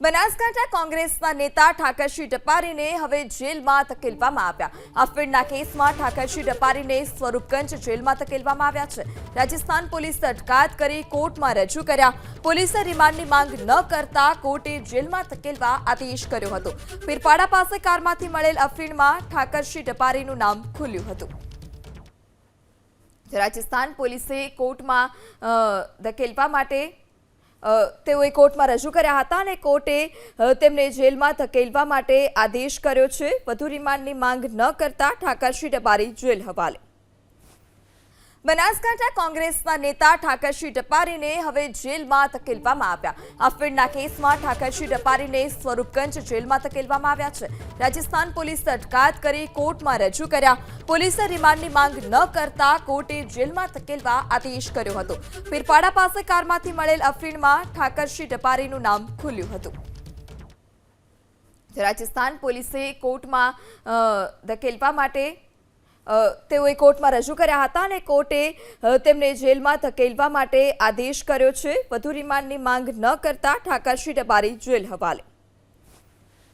બનાસકાંઠા કોંગ્રેસના નેતા ઠાકરસિંહ ટપારીને હવે જેલમાં ધકેલવામાં આવ્યા. અફીણના કેસમાં ઠાકરસિંહ ટપારીને સ્વરૂપગંજ જેલમાં ધકેલવામાં આવ્યા છે. રાજસ્થાન પોલીસે અટકાયત કરી કોર્ટમાં રજૂ કર્યા. પોલીસે રિમાન્ડની માંગ ન કરતા કોર્ટે જેલમાં ધકેલવા આદેશ કર્યો હતો. પીરપાડા પાસે કારમાંથી મળેલ અફીણમાં ઠાકરસિંહ ટપારીનું નામ ખુલ્યું હતું. રાજસ્થાન પોલીસે કોર્ટમાં ધકેલવા માટે તેઓએ કોર્ટમાં રજૂ કર્યા હતા અને કોર્ટે તેમને જેલમાં ધકેલવા માટે આદેશ કર્યો છે. વધુ રિમાન્ડની માંગ ન કરતા ઠાકરસિંહ ડબારી જેલ હવાલે. બનાસકાંઠા કોંગ્રેસના નેતા ઠાકરસિંહ ટપારીને હવે જેલમાં ધકેલવામાં આવ્યા. અફીણના કેસમાં ઠાકરસિંહ ટપારીને સ્વરૂપગંજ જેલમાં ધકેલવામાં આવ્યા છે. રાજસ્થાન પોલીસે અટકાયત કરી કોર્ટમાં રજૂ કર્યા. પોલીસે રિમાન્ડની માંગ ન કરતા કોર્ટે જેલમાં ધકેલવા આદેશ કર્યો હતો. પીરપાડા પાસે કારમાંથી મળેલ અફીણમાં ઠાકરસિંહ ડપારીનું નામ ખુલ્યું હતું. રાજસ્થાન પોલીસે કોર્ટમાં ધકેલવા માટે તેઓએ કોર્ટમાં રજૂ કર્યા હતા અને કોર્ટે તેમને જેલમાં ધકેલવા માટે આદેશ કર્યો છે. વધુ રિમાન્ડની માંગ ન કરતા ઠાકરશી ડબારી જેલ હવાલે.